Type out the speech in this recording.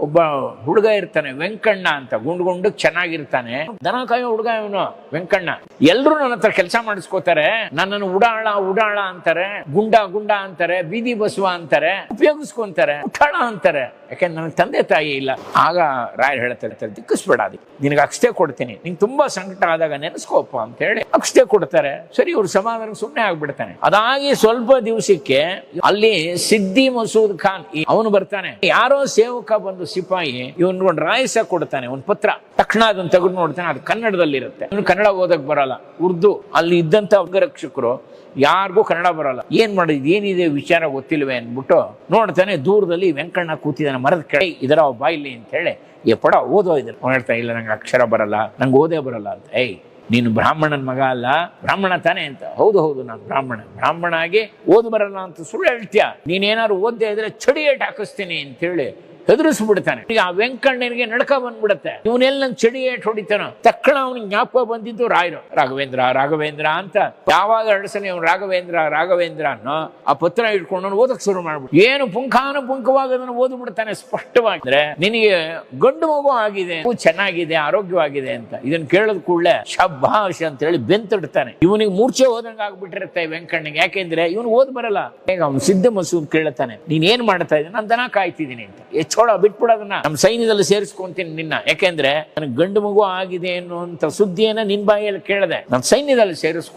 ಒಬ್ಬ ಹುಡುಗ ಇರ್ತಾನೆ, ವೆಂಕಣ್ಣ ಅಂತ ಗುಂಡು ಗುಂಡು ಚೆನ್ನಾಗಿರ್ತಾನೆ. ದನ ಕಾಯೋ ಹುಡುಗ ಇವನು, ವೆಂಕಣ್ಣ. ಎಲ್ರು ನನ್ನ ಹತ್ರ ಕೆಲಸ ಮಾಡಿಸ್ಕೋತಾರೆ. ನನ್ನನ್ನು ಉಡಾಳ ಉಡಾಳ ಅಂತಾರೆ, ಗುಂಡ ಗುಂಡ ಅಂತಾರೆ, ಬೀದಿ ಬಸುವ ಅಂತಾರೆ, ಉಪಯೋಗಿಸ್ಕೊಂತಾರೆ, ಉಠಾಳ ಅಂತಾರೆ. ಯಾಕೆಂದ್ರೆ ನನಗೆ ತಂದೆ ತಾಯಿ ಇಲ್ಲ. ಆಗ ರಾಯರ್ ಹೇಳ್ತಾರೆ ದಿಕ್ಕಿಸ್ಬೇಡ ಅದಕ್ಕೆ. ನಿನಗೆ ಅಕ್ಷತೆ ಕೊಡ್ತೀನಿ. ನಿಂಗೆ ತುಂಬಾ ಸಂಕಟ ಆದಾಗ ನೆನೆಸ್ಕೋಪ ಅಂತ ಹೇಳಿ ಅಕ್ಷತೆ ಕೊಡ್ತಾರೆ. ಸರಿ, ಇವ್ರು ಸಮಾಧಾನ ಸುಮ್ಮನೆ ಆಗ್ಬಿಡ್ತಾನೆ. ಅದಾಗಿ ಸ್ವಲ್ಪ ದಿವಸಕ್ಕೆ ಅಲ್ಲಿ ಸಿದ್ದಿ ಮಸೂದ್ ಖಾನ್ ಅವನು ಬರ್ತಾನೆ. ಯಾರೋ ಸೇವಕ ಬಂದು ಸಿಪಾಯಿ ಇವನ್ ಒಂದು ರಾಯಸ ಕೊಡ್ತಾನೆ, ಒಂದು ಪತ್ರ. ತಕ್ಷಣ ಅದನ್ನ ತೆಗೆದು ನೋಡ್ತಾನೆ, ಅದು ಕನ್ನಡದಲ್ಲಿರುತ್ತೆ. ಇವನು ಕನ್ನಡ ಓದಕ್ ಬರಲ್ಲ. ಉರ್ದು, ಅಲ್ಲಿ ಇದ್ದಂತ ಅಂಗರಕ್ಷಕರು ಯಾರಿಗೂ ಕನ್ನಡ ಬರಲ್ಲ. ಏನ್ ಮಾಡಿದ್, ಏನಿದೆ ವಿಚಾರ ಗೊತ್ತಿಲ್ವೇ ಅಂದ್ಬಿಟ್ಟು ನೋಡ್ತಾನೆ, ದೂರದಲ್ಲಿ ವೆಂಕಣ್ಣ ಕೂತಿದ್ದಾನೆ ಮರದ ಕೆಳಗೆ. ಇದರ ಬಾಯಿಲಿ ಅಂತ ಹೇಳಿ ಏ ಪಡ ಓದೋ ಇದ್ರ ಅವ್ನು ಹೇಳ್ತಾ ಇಲ್ಲ, ನಂಗೆ ಅಕ್ಷರ ಬರಲ್ಲ, ನಂಗೆ ಓದೇ ಬರಲ್ಲ ಅಂತ. ಏಯ್, ನೀನು ಬ್ರಾಹ್ಮಣನ ಮಗ ಅಲ್ಲ, ಬ್ರಾಹ್ಮಣ ತಾನೇ ಅಂತ. ಹೌದು ಹೌದು, ನಾನು ಬ್ರಾಹ್ಮಣ. ಬ್ರಾಹ್ಮಣ ಆಗಿ ಓದು ಬರಲ್ಲ ಅಂತ ಸುಳ್ಳು ಹೇಳ್ತೀಯ? ನೀನೇನಾದ್ರು ಓದ್ದೇ ಇದ್ರೆ ಚಡಿಯೇಟ್ ಹಾಕಿಸ್ತೀನಿ ಅಂತ ಹೇಳಿ ಹೆದರಿಸ್ಬಿಡ್ತಾನೆ. ಈಗ ಆ ವೆಂಕಣ್ಣನಿಗೆ ನಡ್ಕ ಬಂದ್ಬಿಡುತ್ತೆ. ಇವನೆಲ್ಲ ನನ್ ಚಡಿ ಏಟ್ ಹೊಡಿತಾನ. ತಕ್ಷಣ ಅವನಿಗೆ ಜ್ಞಾಪಕ ಬಂದಿದ್ದು ರಾಯರು. ರಾಘವೇಂದ್ರ ರಾಘವೇಂದ್ರ ಅಂತ. ಯಾವಾಗ ಅಡಸನೆ ಅವನು ರಾಘವೇಂದ್ರ ರಾಘವೇಂದ್ರ ಅನ್ನೋ ಆ ಪತ್ರ ಇಟ್ಕೊಂಡು ಓದಕ್ ಶುರು ಮಾಡ್ಬಿಟ್ಟು. ಏನು ಪುಂಖಾನುಪುಂಖವಾಗಿ ಅದನ್ನು ಓದ್ಬಿಡ್ತಾನೆ ಸ್ಪಷ್ಟವಾಗಿ. ಅಂದ್ರೆ ನಿನಗೆ ಗಂಡು ಮಗು ಆಗಿದೆ ಚೆನ್ನಾಗಿದೆ, ಆರೋಗ್ಯವಾಗಿದೆ ಅಂತ. ಇದನ್ನ ಕೇಳದ ಕೂಡಲೇ ಶಬ್ಬಾಷ್ ಅಂತ ಹೇಳಿ ಬೆಂತಿಡ್ತಾನೆ. ಇವನಿಗೆ ಮೂರ್ಛೆ ಹೋದಂಗ ಆಗ್ಬಿಟ್ಟಿರುತ್ತೆ ವೆಂಕಣ್ಣಿಗೆ ಯಾಕೆಂದ್ರೆ ಇವನು ಓದ್ ಬರಲ್ಲ. ಈಗ ಅವ್ನು ಸಿದ್ಧ ಮಸೂದ್ ಕೇಳ್ತಾನೆ. ನೀನ್ ಏನ್ ಮಾಡ್ತಾ ಇದ್ದೀನಿ ನಾನು ದನ ಕಾಯ್ತಿದ್ದೀನಿ ಅಂತ. ಎಚ್ಚೋಡ ಬಿಟ್ಬಿಡೋದನ್ನ ನಮ್ಮ ಸೈನ್ಯದಲ್ಲಿ ಸೇರಿಸ್ಕೊಂತೀನಿ ನಿನ್ನ. ಯಾಕೆಂದ್ರೆ ನನಗೆ ಗಂಡು ಮಗು ಆಗಿದೆ ಅನ್ನುವಂತ ಸುದ್ದಿಯನ್ನ ನಿನ್ ಬಾಯಲ್ಲಿ ಕೇಳದೆ. ನನ್ನ ಸೈನ್ಯದಲ್ಲಿ ಸೇರಿಸ್ಕೊ